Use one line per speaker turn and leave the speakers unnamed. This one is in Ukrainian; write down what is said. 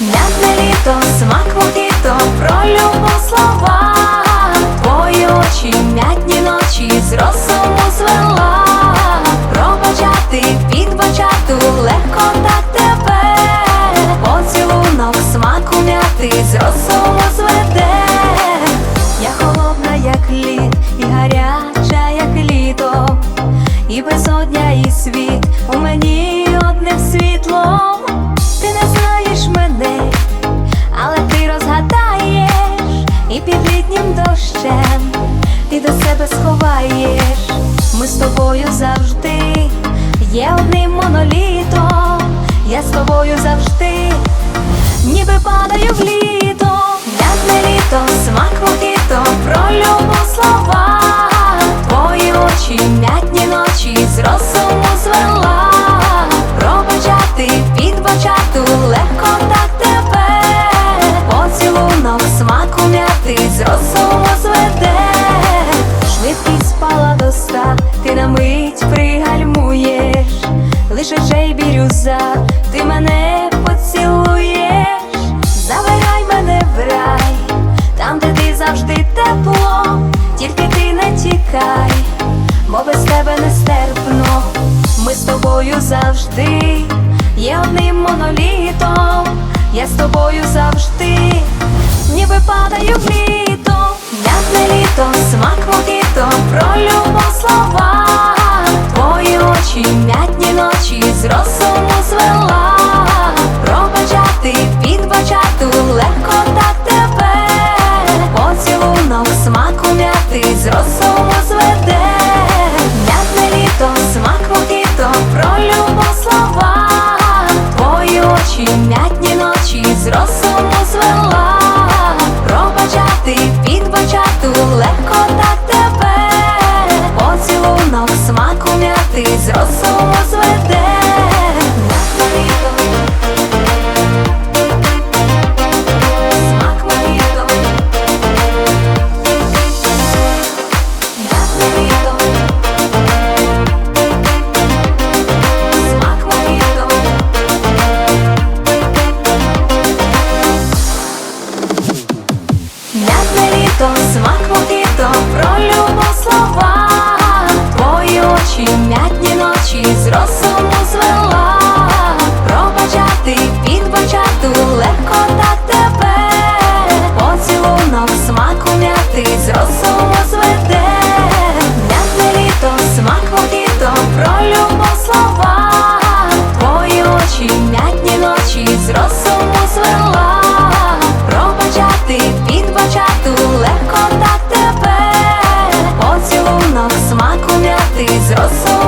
М'ятне літо, смак мохіто, про любов слова Мені одним світлом. Ти не знаєш мене, але ти розгадаєш. І під літнім дощем ти до себе сховаєш. Ми з тобою завжди є одним монолітом. Я з тобою завжди ніби падаю в літо, М'ятне літо, смак Бірюза, ти мене поцілуєш Забирай мене в рай, там, де ти завжди тепло, тільки ти не тікай, бо без тебе нестерпно. Ми з тобою завжди є одним монолітом. Я з тобою завжди, ніби падаю в літо, м'ятне літо, смак мохіто, про любов слова, твої очі, ночі з розуму пробачати, підбачати, легко так тебе, поцілунок, смаку м'яти з зведе, м'ятне літо, смак мохіто, про слова, твої очі, м'ятні ночі з розуму звела, пробачати, підбачати, легко М'ятне смак смак то про любов слова. Твої очі, м'ятні ночі з розуму звела. Пробачати, підбачати, легко так тебе. Поцілунок, смаку м'яти з розуму підбачати, легко так тебе Поцілунок, смаку м'яти з розуму